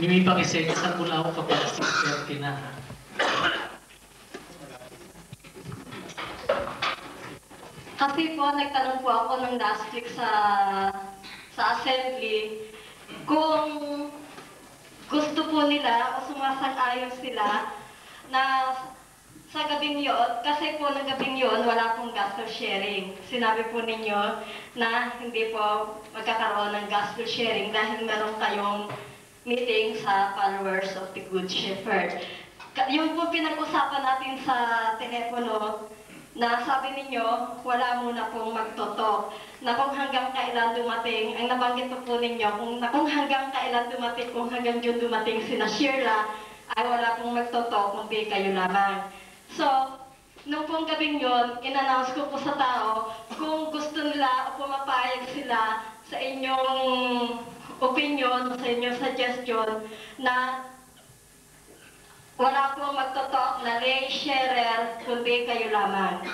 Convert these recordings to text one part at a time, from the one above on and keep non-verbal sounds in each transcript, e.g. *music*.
Mimi Pangisenya, saan mula ako kapag 6.30 na? Kasi po, nagtanong po ako ng last week sa sa assembly kung gusto po nila o sumasang-ayon sila na sa gabing yon, kasi po ng gabing yon, wala pong gospel sharing. Sinabi po ninyo na hindi po magkakaroon ng gospel sharing dahil meron kayong meeting sa followers of the Good Shepherd. Yung po pinag-usapan natin sa telepono, na sabi ninyo, wala muna pong magtoto. Na kung hanggang kailan dumating, ang nabanggit po po ninyo, kung, na kung hanggang kailan dumating, kung hanggang June dumating sina Sheila, ay wala pong magtoto, kundi kayo lamang. So, nung pong gabing yon, in-announce ko po sa tao, kung gusto nila o pumapayag sila sa inyong opinion, sa inyong suggestion, na wala pong magtotok na lay sharer, kundi kayo lamang.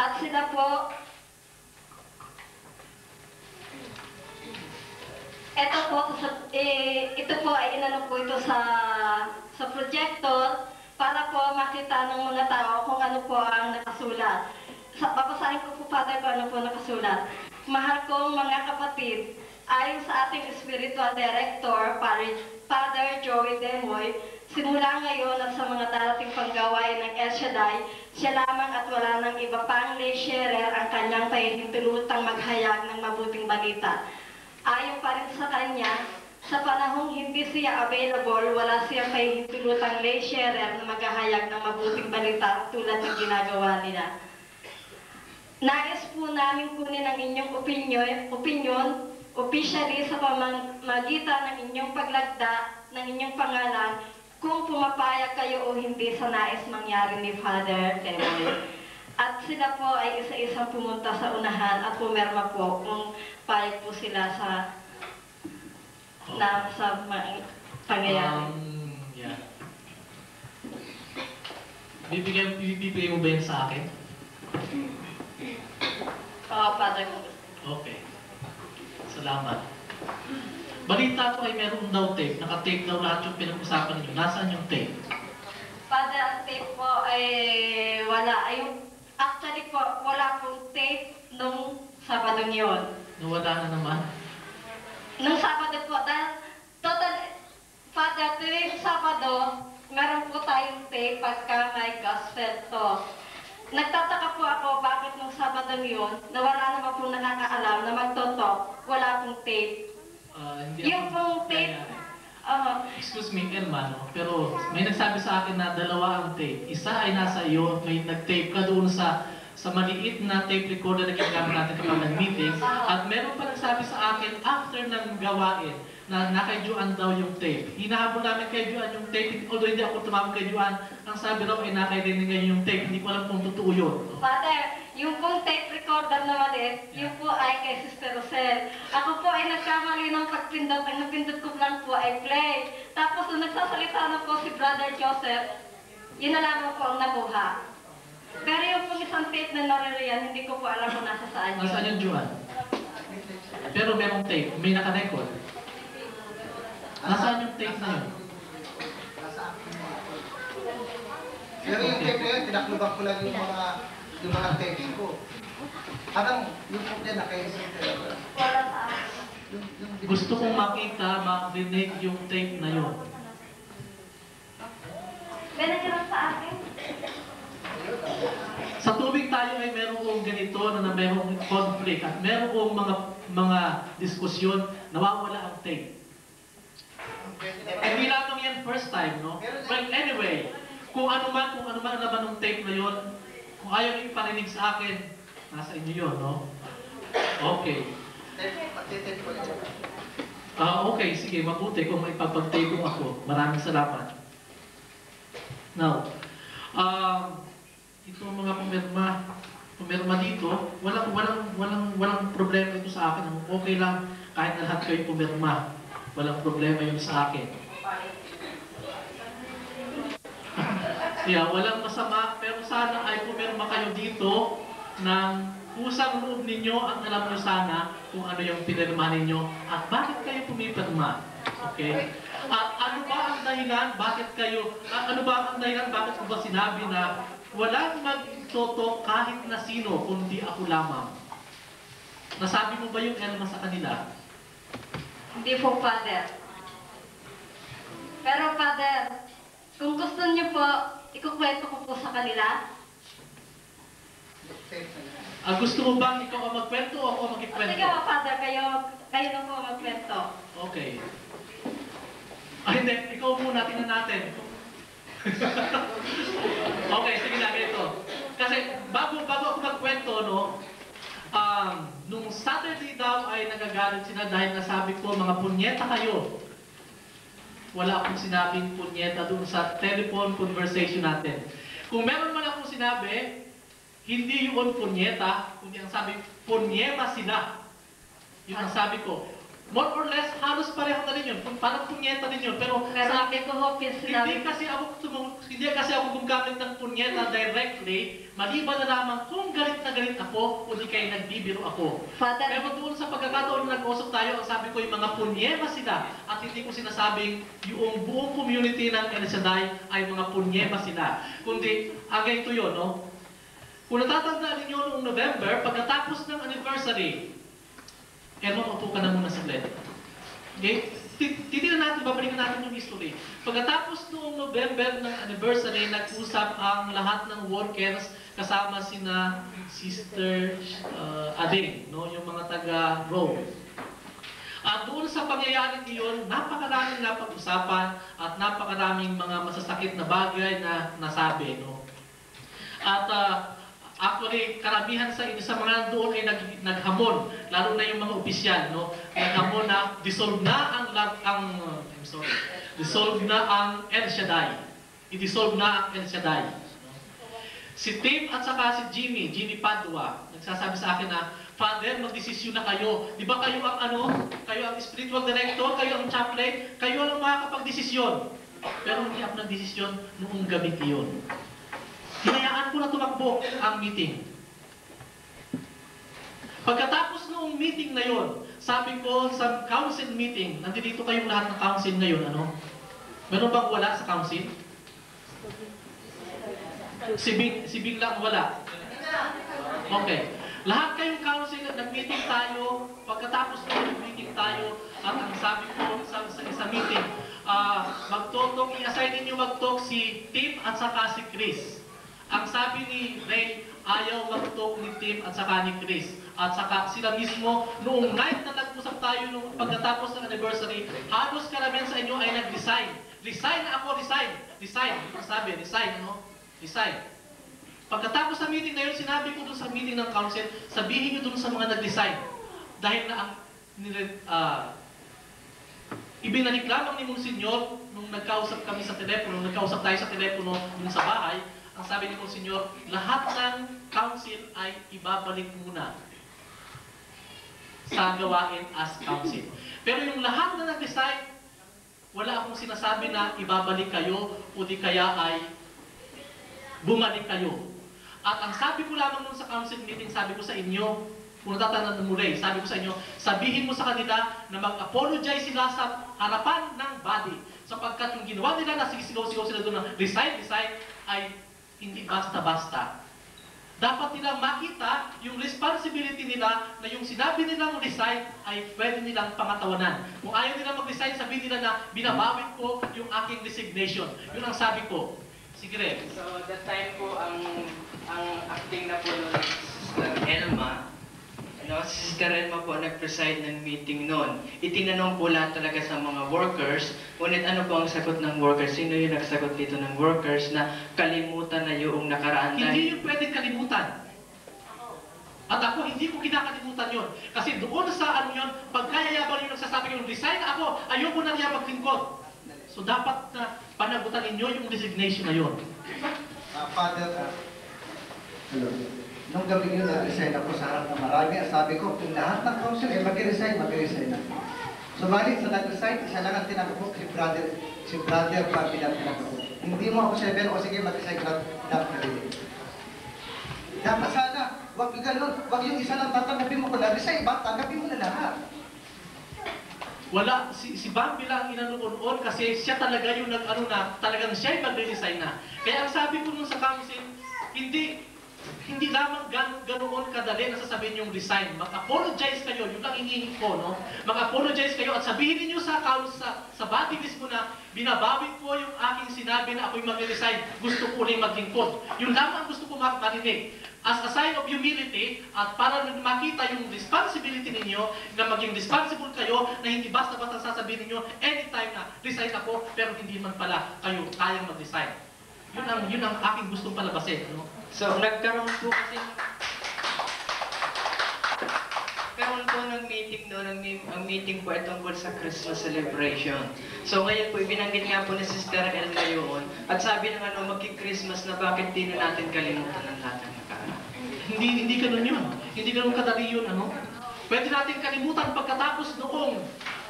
At sila po, ito po, sa, eh, ito po ay inano po ito sa, sa projector para po makita ng mga tao kung ano po ang nakasulat. Sa, babasahin ko po, Father, kung ano po nakasulat. Mahal kong mga kapatid, ayon sa ating spiritual director, Father, Joey Demoy, simula ngayon at sa mga darating panggawain ng El Shaddai, siya lamang at wala ng iba pang lay sharer ang kanyang pahihintulutang maghayag ng mabuting balita. Ayon pa rin sa kanya, sa panahong hindi siya available, wala siyang pahihintulutang lay sharer na maghahayag ng mabuting balita tulad ng ginagawa nila. Nais po namin kunin ang inyong opinion, opinion officially sa pamamagitan ng inyong paglagda ng inyong pangalan kung pumapayag kayo o hindi sa nais mangyari ni Father Temoy. At sila po ay isa-isang pumunta sa unahan at pumerma po kung payag po sila sa na sa mga pangyayari. Um, yeah. Bibigyan, bibigay mo ba yan sa akin? Oo, Father. Okay. Salamat. Balita ko ay meron daw tape. Naka-tape daw lahat yung pinag-usapan niyo. Nasaan yung tape? Father, ang tape po ay wala. Ay, actually po, wala pong tape nung Sabadong yon. Nawala na naman. Nung Sabado po, dahil total, Father, tuwing Sabado, meron po tayong tape pagka may gospel to. Nagtataka po ako bakit nung Sabado yun, na wala naman po nakakaalam na magtotok, wala pong tape. Hindi Yung ako- pong tape, Kaya- uh, Excuse me, Elma, no? pero may nagsabi sa akin na dalawa ang tape. Isa ay nasa iyo, may nag-tape ka doon sa sa maliit na tape recorder na ginagamit natin kapag nag-meeting. At meron pa nagsabi sa akin after ng gawain na nakay Juan daw yung tape. Hinahabol namin kay Juan yung tape, although hindi ako tumawag kay Juan, ang sabi raw ay nakay din niya yung tape. Hindi ko alam kung totoo yun. Father, yung pong tape recorder na maliit, yun po ay kay Sister Rosel. Ako po ay nagkamali ng pagpindot. Ang napindot ko lang po ay play. Tapos nung nagsasalita na po si Brother Joseph, yun na lamang po ang nakuha. Pero yung pong isang tape na naririyan, hindi ko po alam kung nasa saan yun. Nasaan yung Juan? Pero merong tape, may naka-record. Nasaan yung tape na yun? Pero yung tape na yun, tinaklubak ko lang yung mga yung mga tape ko. Parang yung problema kay Wala sa akin. yung, yung, Gusto kong makita, marinig yung tape na yun. May nangyari sa akin? Sa tubig tayo ay meron kong ganito na, merong conflict at meron kong mga mga diskusyon, nawawala ang tape. Hindi lamang yan first time, no? But anyway, kung ano man, kung ano man ang laman ng tape na yun, kung ayaw niyo iparinig sa akin, nasa inyo yun, no? Okay. Ah, okay, sige, mabuti kung may papag-tape ako. Maraming salamat. Now, um, itong mga pumirma, pumirma dito, walang, walang, walang, walang problema ito sa akin. Okay lang, kahit na lahat kayo pumirma. Walang problema yun sa akin. *laughs* yeah, walang masama, pero sana ay pumirma kayo dito ng pusang loob ninyo at alam nyo sana kung ano yung pinirma ninyo at bakit kayo pumipirma. Okay? At ano ba ang dahilan, bakit kayo, a- ano ba ang dahilan, bakit ko ba sinabi na walang magtoto kahit na sino, kundi ako lamang? Nasabi mo ba yung Elma sa kanila? Hindi po, Father. Pero, Father, kung gusto niyo po, ikukwento ko po sa kanila. Ah, gusto mo bang ikaw ang magkwento o ako ang O sige magkikwento? po, Father, kayo, kayo na po magkwento. Okay. Ah, hindi. Ikaw muna, tingnan natin. *laughs* okay, sige na, ganito. Kasi bago, bago ako magkwento, no, um, nung Saturday daw ay nagagalit sila dahil nasabi ko, mga punyeta kayo. Wala akong sinabing punyeta dun sa telephone conversation natin. Kung meron man akong sinabi, hindi yun punyeta, kundi ang sabi, punyema sila. Yun ang sabi ko. More or less, halos pareho na rin yun. Kung parang punyeta din yun. Pero Pero sa ho hindi kasi ako tumung, hindi kasi ako gumgamit ng punyeta directly, maliban na lamang kung galit na galit ako o di kayo nagbibiro ako. Father, Pero doon sa pagkakataon na nag-usap tayo, ang sabi ko yung mga punyema sila at hindi ko sinasabing yung buong community ng El Shaddai ay mga punyema sila. Kundi, ang ganito yun, no? Kung natatandaan ninyo noong November, pagkatapos ng anniversary, Erma, upo ka na muna saglit. Okay? Ti- Titignan natin, babalikan natin yung history. Pagkatapos noong November ng anniversary, nag-usap ang lahat ng workers kasama sina Sister uh, Ading, no? yung mga taga-Rome. At doon sa pangyayari iyon, napakaraming napag-usapan at napakaraming mga masasakit na bagay na nasabi. No? At ah, actually, karamihan sa sa mga doon ay nag, naghamon, lalo na yung mga opisyal, no? Naghamon na dissolve na ang ang I'm sorry. Dissolve na ang El Shaddai. I-dissolve na ang El Shaddai. Si Tim at saka si Jimmy, Jimmy Padua, nagsasabi sa akin na, Father, magdesisyon na kayo. Di ba kayo ang ano? Kayo ang spiritual director, kayo ang chaplain, kayo ang makakapag-desisyon. Pero hindi ako nagdesisyon noong gabi iyon. Hinayaan ko na tumakbo ang meeting. Pagkatapos noong meeting na yon, sabi ko sa council meeting, nandito kayong lahat ng council ngayon, ano? Meron bang wala sa council? Si Bing, si Bing lang wala. Okay. Lahat kayong council, nag-meeting tayo, pagkatapos ng nag-meeting tayo, at ang sabi ko sa, sa isang meeting, ah magtotok, i-assign ninyo magtok si Tim at saka si Chris. Ang sabi ni Ray, ayaw magtok ni Tim at saka ni Chris. At saka sila mismo, noong night na nag-usap tayo nung pagkatapos ng anniversary, halos karamihan sa inyo ay nag-resign. Resign ako, resign. Resign. Ang sabi, resign, no? Resign. Pagkatapos sa meeting na yun, sinabi ko dun sa meeting ng council, sabihin nyo dun sa mga nag-resign. Dahil na ang nire, ah, ibinalik lamang ni Monsignor nung nagkausap kami sa telepono, nung nagkausap tayo sa telepono dun sa bahay, ang sabi ni Monsignor, lahat ng council ay ibabalik muna sa gawain as council. Pero yung lahat na nag-resign, wala akong sinasabi na ibabalik kayo o di kaya ay bumalik kayo. At ang sabi ko lamang nung sa council meeting, sabi ko sa inyo, kung natatandaan mo rin, sabi ko sa inyo, sabihin mo sa kanila na mag-apologize sila sa harapan ng body. Sapagkat yung ginawa nila na sigisigaw-sigaw sila doon na resign, resign, ay hindi basta-basta. Dapat nilang makita yung responsibility nila na yung sinabi nilang resign ay pwede nilang pangatawanan. Kung ayaw nila mag-resign, sabihin nila na binabawit ko yung aking resignation. Yun ang sabi ko. Sige rin. So, that time po, ang ang acting na po Sister Elma, ano, si Sister Elma po nag-preside ng meeting noon. Itinanong po lahat talaga sa mga workers, ngunit ano po ang sagot ng workers? Sino yung nagsagot dito ng workers na kalimutan na yung nakaraan Hindi dahil yung pwedeng kalimutan. At ako, hindi ko kinakalimutan yon. Kasi doon sa ano yun, pagkayayabang yung nagsasabi yung resign ako, ayoko na niya maglingkod. So dapat na panagutan ninyo yung resignation na yun. Ah, Father, ah, hello. Nung gabi yun, nag-resign ako sa harap ng marami. Sabi ko, kung lahat ng council ay mag-resign, mag-resign na. Subalit sa nag-resign, isa lang ang tinakbo, si brother, si brother lang tinakbo. Hindi mo ako seven, o sige, mag-resign ka lang ka rin. Dapat sana, wag ganun, wag yung isa lang tatanggapin mo kung nag-resign, ba, tanggapin mo na lahat. Wala, si, si Bambi lang inanuon kasi siya talaga yung nag-ano na, talagang siya yung magre-resign na. Kaya ang sabi ko nun sa council, hindi, hindi lamang gan, ganoon kadali na sasabihin yung resign. Mag-apologize kayo, yun lang hinihingi ko, no? Mag-apologize kayo at sabihin niyo sa council, sa, body mismo na binabawi ko yung aking sinabi na ako'y mag-resign. Gusto ko ulit maglingkod. Yun lamang gusto ko ma- marinig. As a sign of humility at para makita yung responsibility ninyo na maging responsible kayo na hindi basta-basta sasabihin ninyo anytime na resign ako pero hindi man pala kayo kayang mag-resign. Yun ang, yun ang aking gustong palabasin. No? So, nagkaroon po kasi Nagkaroon po ng meeting doon, ang, ang meeting po ay tungkol sa Christmas celebration. So ngayon po, ibinanggit nga po ni Sister Elma yun. At sabi ng ano, magki-Christmas na bakit di na natin kalimutan ang lahat ng. Hindi hindi ganun yun. Hindi ganun kadali yun, ano? Pwede natin kalimutan pagkatapos noong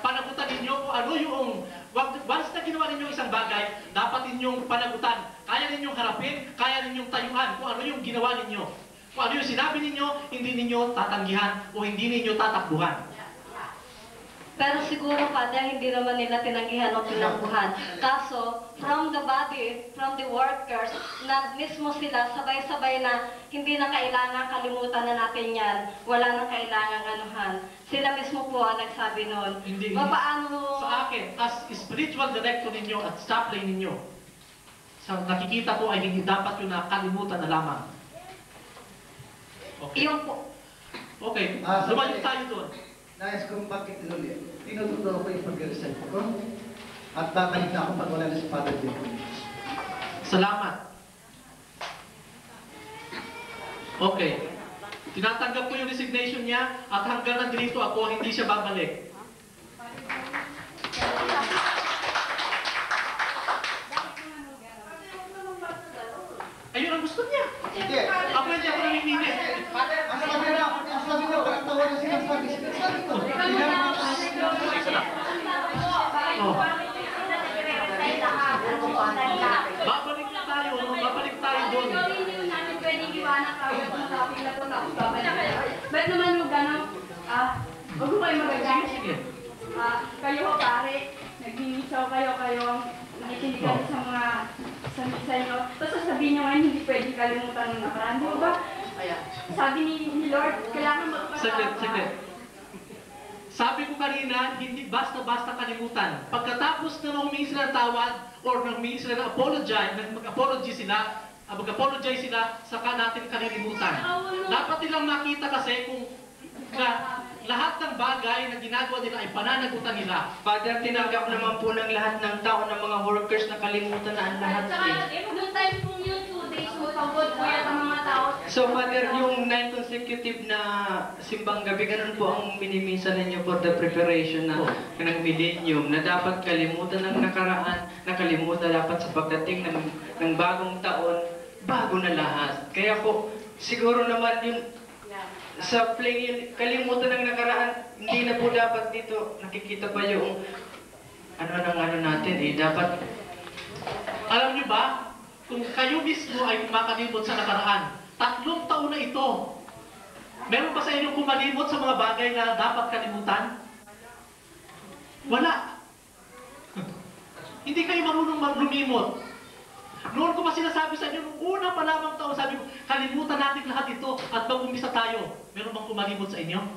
panagutan ninyo kung ano yung once na ginawa ninyo isang bagay, dapat ninyong panagutan. Kaya ninyong harapin, kaya ninyong tayuan kung ano yung ginawa ninyo. Kung ano yung sinabi ninyo, hindi ninyo tatanggihan o hindi ninyo tatakbuhan. Pero siguro, Father, hindi naman nila tinanggihan o tinangguhan. Kaso, from the body, from the workers, na mismo sila sabay-sabay na hindi na kailangan kalimutan na natin yan. Wala na kailangan anuhan. Sila mismo po ang nagsabi noon. Hindi. Paano... Sa akin, as spiritual director ninyo at chaplain ninyo, sa nakikita ko ay hindi dapat yung nakalimutan na lamang. Okay. Yung po, Okay, Ah, lumayo tayo doon. Nais kong bakit tinuloy. Tinututo ko yung pag-resign ko. At babalik na ako pag wala na si Father Jacob. Salamat. Okay. Tinatanggap ko yung resignation niya at hanggang nandito ako, hindi siya babalik. Ayun ang gusto niya. Hindi. Ako hindi ako namimili. Ang sabi na, ang sabi na, walang tawa na sinasabi. Sinasabi ko. Oh. Babalik na tayo, no? babalik tayo doon. Ba't naman gano'n? Ah, huwag mo kayo magagamit. Sige. Ah, kayo ho pare, nag-iisaw kayo, kayo ang nakikinig kayo sa mga sa misa nyo. Tapos sasabihin nyo ngayon, hindi pwede kalimutan ng nakaraan. Di ba ba? Sabi ni, ni Lord, kailangan magpatawad. Saglit, saglit. Sabi ko kanina, hindi basta-basta kalimutan. Pagkatapos na humingi sila ng tawad or nang humingi sila ng apologize, mag-apology sila, ah, mag-apologize sila, saka natin kalilimutan. Dapat nilang makita kasi kung na lahat ng bagay na ginagawa nila ay pananagutan nila. Father, tinanggap naman po ng lahat ng tao, ng mga workers na kalimutan na ang lahat eh. Noong time pong yun, two days, mapagod po yan ang. So, Father, yung nine consecutive na simbang gabi, ganun po ang minimisa ninyo for the preparation na, ng millennium, na dapat kalimutan ng nakaraan, nakalimutan dapat sa pagdating ng, ng bagong taon, bago na lahat. Kaya po, siguro naman yung sa play yun, kalimutan ng nakaraan, hindi na po dapat dito nakikita pa yung ano ng ano natin eh, dapat Alam niyo ba, kung kayo mismo ay kumakalimot sa nakaraan, tatlong taon na ito, meron ba sa inyo kumalimot sa mga bagay na dapat kalimutan? Wala. *laughs* Hindi kayo marunong lumimot. Noon ko pa sinasabi sa inyo, nung una pa lamang taon, sabi ko, kalimutan natin lahat ito at mag-umpisa tayo. Meron bang kumalimot sa inyo? *laughs*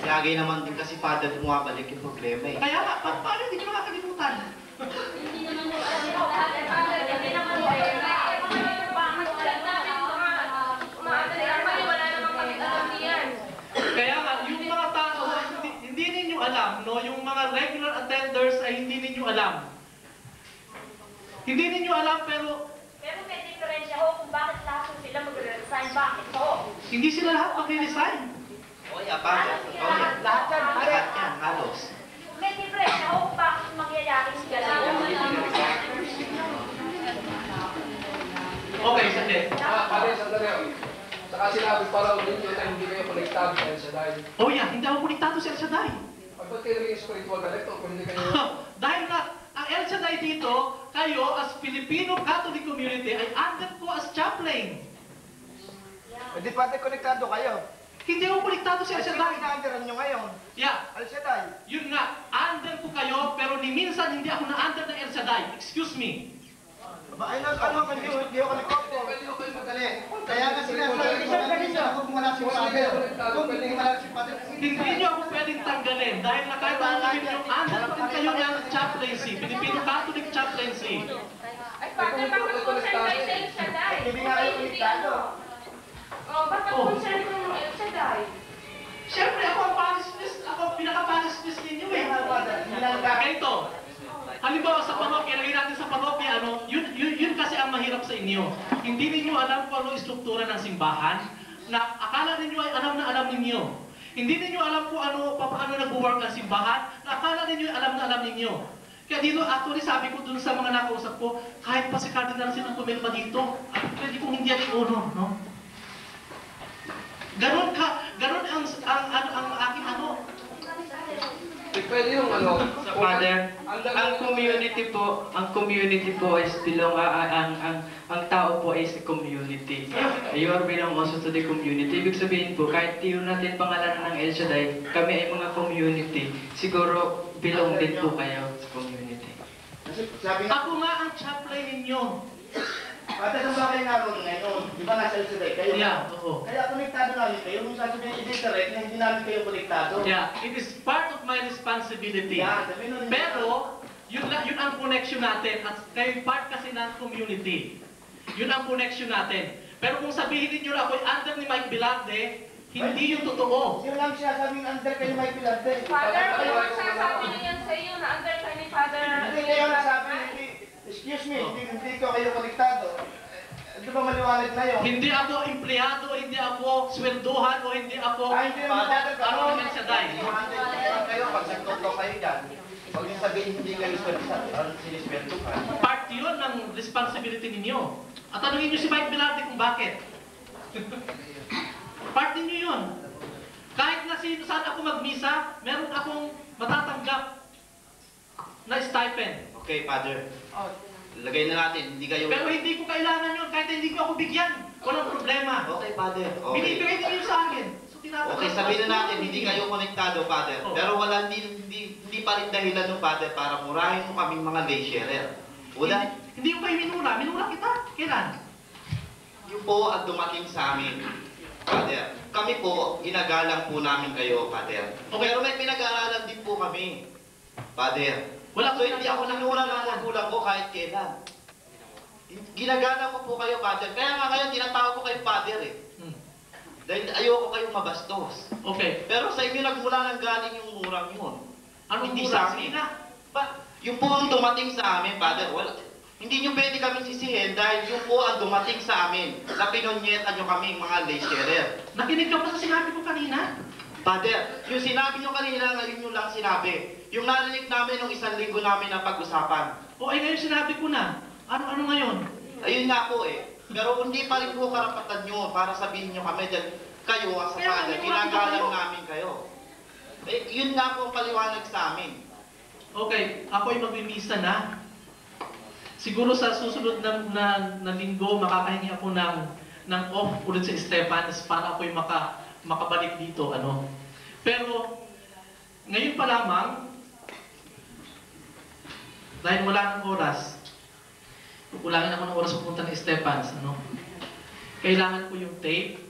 Lagi naman din kasi father bumabalik yung problema eh. Kaya nga, pa- paano hindi nyo makakalimutan? Kaya nga, yung mga tao, hindi, hindi ninyo alam, no? Yung mga regular attenders ay hindi ninyo alam. Hindi ninyo alam, pero Pero may diferensya ho kung bakit lahat po sila magre-resign. Bakit ho? hindi sila lahat mag-resign. O yeah, father. O yeah. Lahat yan. Lahat yan, halos. May diferensya ho kung bakit mangyayari sila lang. Okay, sige. Ah, pare, sandali. Saka sinabi pa raw ninyo na hindi kayo konektado sa El Shaddai. Oh yeah, hindi ako konektado sa El Shaddai. Ba't kayo naging spiritual director kung hindi kayo... Dahil nga, ang El Shaddai dito, kayo as Filipino Catholic community ay under ko as chaplain. Hindi pati konektado kayo. Hindi ako konektado sa El Shaddai. Inaandaran nyo ngayon. Yeah, Al Shaddai. yun nga, under ko kayo, pero ni minsan hindi ako na-under ng El Shaddai. Excuse me. Ay nag ano hindi hindi ako. Madali. Kaya nga sinasabi ko kanina kung wala si Father. Kung hindi wala si Father. Hindi niyo ako pwedeng tanggalin dahil na ano sabihin niyo, under din kayo ng chaplaincy, Filipino Catholic chaplaincy. Ay, Father, bakit concern kayo sa El Shaddai? Hindi konektado. Oh, bakit concern kayo ng El Shaddai? Siyempre, ako ang paris ako ang pinaka-paris ninyo eh. Ganito, halimbawa sa parokya, lagay natin sa parokya, ano, yun, yun, yun kasi ang mahirap sa inyo. Hindi ninyo alam kung ano istruktura ng simbahan, na akala ninyo ay alam na alam ninyo. Hindi ninyo alam kung ano, paano nag-work ang simbahan, na akala ninyo ay alam na alam ninyo. Kaya dito, actually, sabi ko dun sa mga nakausap ko, kahit pa si Cardinal Sin ang pumirma dito, pwede kong hindi yan uno, no? Ganon ka, ganon ang, ang, ang, ang pwede yung ano. Sa Father, ang community po, ang community po is belong, ah, ang, ang, ang tao po is a community. You are belong also to the community. Ibig sabihin po, kahit yun natin pangalanan ng El Shaddai, kami ay mga community. Siguro, belong din po kayo sa community. Kasi sabi nga, ako nga ang chaplain ninyo. Saan ba kayo naroon ngayon? Di ba nasa El Shaddai? Kayo Yeah, oo. Kaya konektado namin kayo. Kung sasabihin i-direct na hindi namin kayo konektado. Yeah, it is part of my responsibility. Yeah, sabihin nun- Pero, yun, la- yun ang connection natin at kayo part kasi ng community. Yun ang connection natin. Pero kung sabihin niyo na ako'y under ni Mike Bilarde, hindi yung totoo. Yun lang siya sabing under kayo may pilante. Father, ano ang sasabi niyo yan sa iyo na under kayo ni Father? Hindi kayo nasabi, hindi, excuse me, hindi, hindi ko kayo konektado. Eh, Di ba maliwanag na yun? Hindi ako empleyado, hindi ako sweldohan, o hindi ako Ah, hindi naman ano siya dahil. kayo, pag nagtotoo kayo dyan, huwag yung sabihin hindi kayo sweldo, sinisweldo ka. Part yun ng responsibility ninyo. At tanungin niyo si Mike Bilarde kung bakit. *laughs* Part ninyo yun. Kahit na sino saan ako magmisa, meron akong matatanggap na stipend. Okay, Father. Lagay na natin, hindi kayo... Pero hindi ko kailangan yun, kahit hindi ko ako bigyan. Walang problema. Okay, Father. Okay. Binibigay ninyo sa akin. So, tinatanggap Okay, sabihin sa na natin, hindi kayo konektado, Father. Oh. Pero wala, hindi, hindi, hindi pa rin dahilan ng Father para murahin mo kaming mga lay sharer. Wala, Hindi, hindi ko kayo minura. Minura kita. Kailan? yun po ang dumating sa amin, Father. Kami po, ginagalang po namin kayo, Father. Okay. Pero may pinag-aaralan din po kami, Father. Wala So, hindi ako nanura ng magulang ko kahit kailan. Ginagala ko po kayo, Father. Kaya nga ngayon, tinatawag ko kayo, Father eh. Hmm. Dahil ayoko kayong mabastos. Okay. Pero sa inyo nagmula ng galing yung murang yun. Anong Hindi mura? sa amin. Ba, yung po ang dumating sa amin, Father, wala, hindi nyo pwede kami sisihin dahil yung po ang dumating sa amin na pinonyetan nyo kami mga lay sharer. Nakinig ka pa sa sinabi ko kanina? Father, yung sinabi nyo kanina, ngayon nyo lang sinabi. Yung narinig namin nung isang linggo namin na pag-usapan. O ay ngayon sinabi ko na. Ano-ano ngayon? Ayun nga po eh. Pero hindi pa rin po karapatan nyo para sabihin nyo kami dahil kayo sa Kaya Father, kayo. namin kayo. Eh, yun nga po ang paliwanag sa amin. Okay, ako'y magmimisa na. Siguro sa susunod na, na, na linggo, makakahingi ako ng, ng off ulit sa Estepanes para ako'y maka, makabalik dito. Ano. Pero, ngayon pa lamang, dahil wala ng oras, kukulangin ako ng oras pupunta ng Estepans. Ano. Kailangan ko yung tape.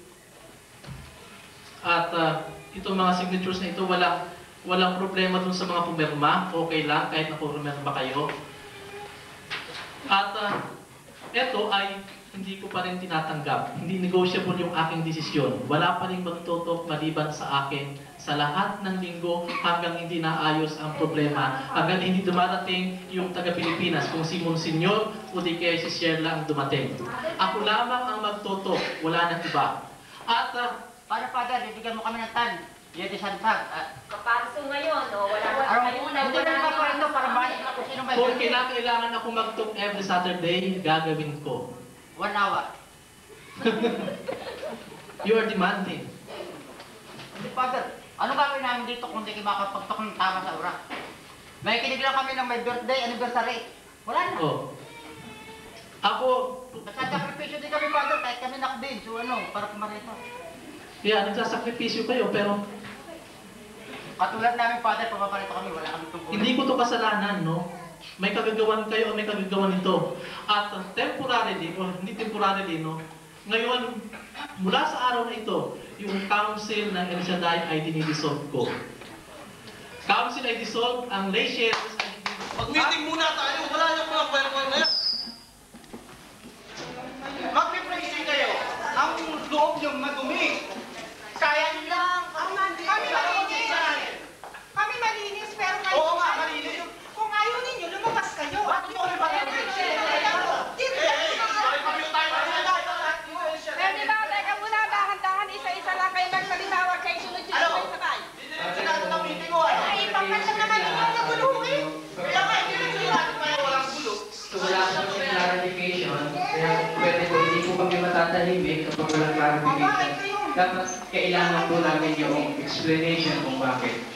At ah, itong mga signatures na ito, wala, walang problema dun sa mga pumirma. Okay lang, kahit na pumirma kayo. At uh, ito ay hindi ko pa rin tinatanggap. Hindi negotiable yung aking desisyon. Wala pa rin magtutok maliban sa akin sa lahat ng linggo hanggang hindi naayos ang problema. Hanggang hindi dumarating yung taga-Pilipinas kung si Monsignor o di kaya si Sherla ang dumating. Ako lamang ang magtutok, wala nang iba. At uh, Para Father, bibigyan mo kami ng tan. Yan di santag. Ah, Kaparso ngayon, o wala wala Araw, kayong hindi na po ito para balik na kung sino may kung birthday. kailangan ako magtok every Saturday, gagawin ko. One hour. *laughs* You are demanding. Hindi Father, ano gagawin namin dito kung di makapagtok ng tama sa ura? May kinig lang kami ng may birthday, anniversary. Wala na. Oh. Ako... Nagsasakripisyo din kami father, kahit kami nakbid. So ano, para kumarito. Yeah, nagsasakripisyo kayo, pero... Katulad namin father, papaparito kami, wala kami tungkulin. Hindi ko to kasalanan, no? May kagagawan kayo o may kagagawan nito. At temporarily, o hindi temporarily, no? Ngayon, mula sa araw na ito, yung council ng El Shaddai ay dinidissolve ko. Council ay dissolved, ang lay shares. Mag-meeting muna tayo, wala na mga welcome na yan. Mag-repricing kayo, ang loob niyong madumi. Sayang lang. Kami malinis. Kami malinis, pero kayo... Oo nga, malinis. namin yung explanation kung bakit.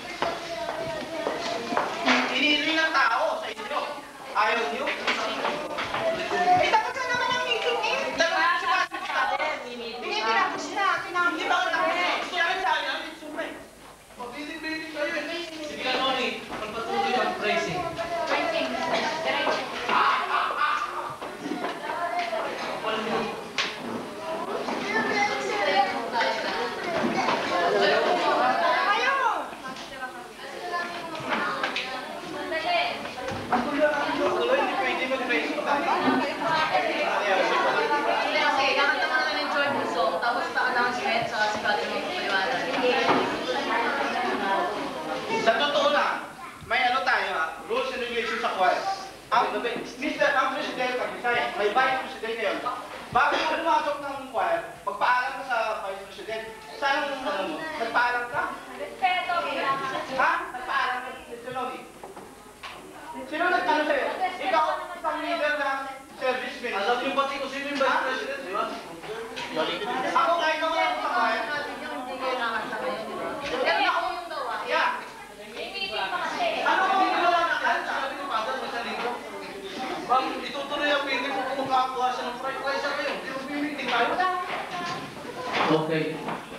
Okay.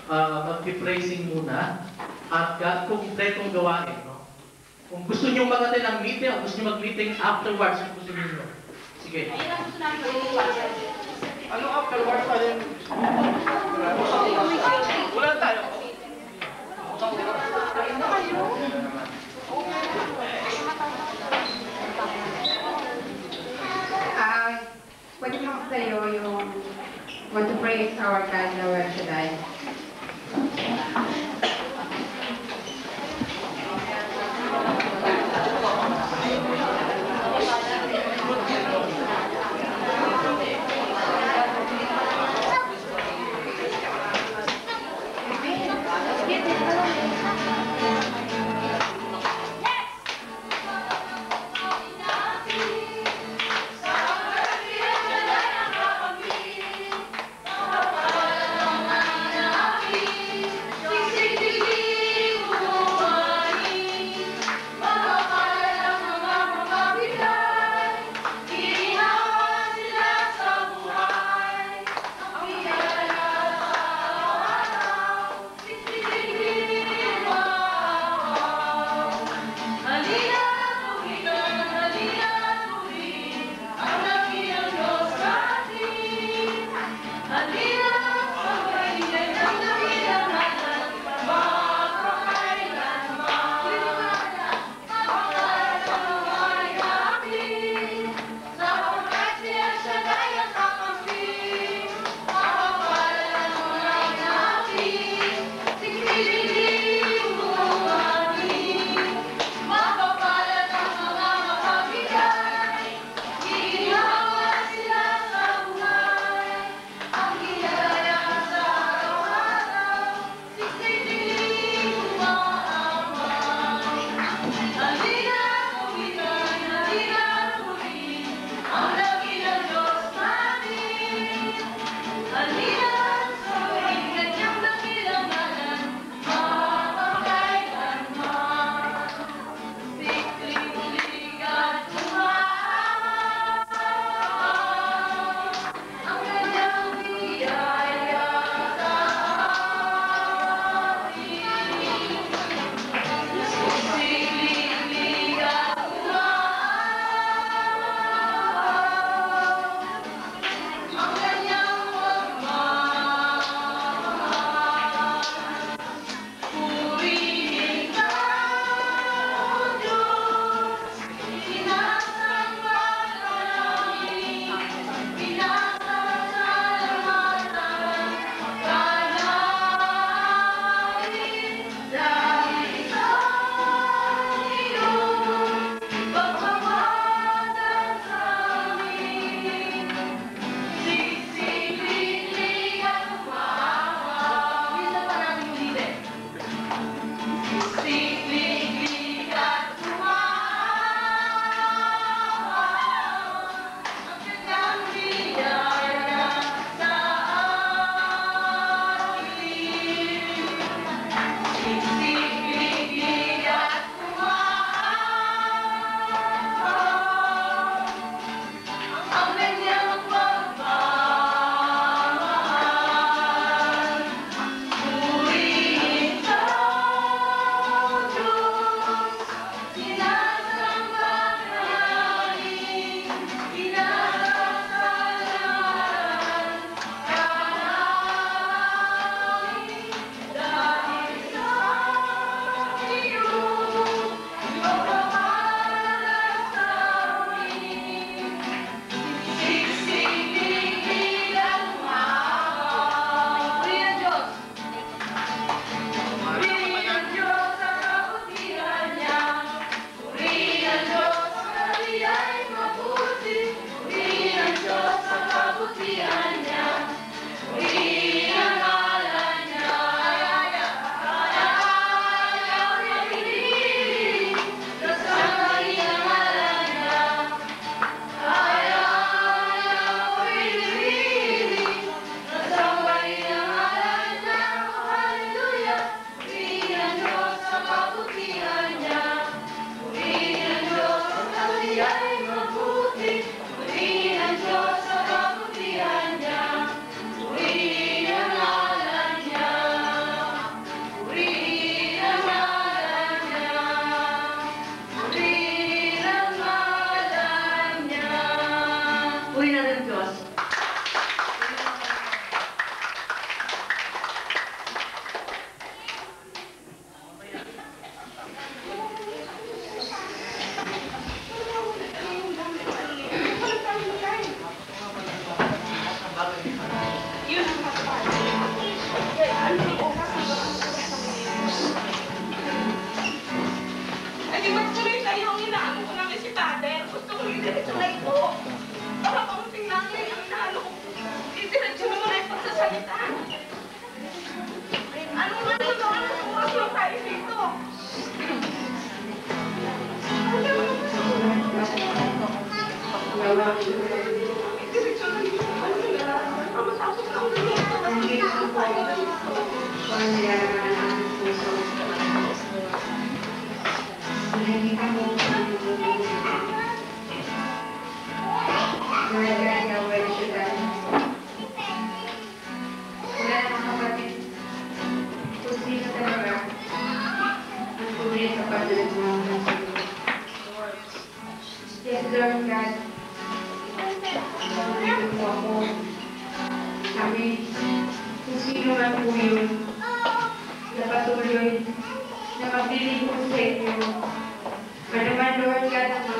Ah, uh, Mag-phrasing muna at kumpletong gawain. No? Kung gusto nyo magatin ang meeting, kung gusto nyo mag-meeting afterwards, kung gusto nyo. Sige. Ayun gusto namin mag-meeting. Ano afterwards pa rin? Wala tayo. Ah, pwede nyo kayo yung want to break for our God and today. Pumarito. Diretso na ito. Para kaunting nanay ang nalo. Diretso naman ang pagsasalita. Ano man ito? Anong oras lang tayo dito? Diretso na dito. Ano na? Matapos Wala namang kapatid. Kung sino talaga ang sa pagdalag mo ang Yes, po yun, na patuloy na magdilig po sa inyo. Ano man, Lord God, ang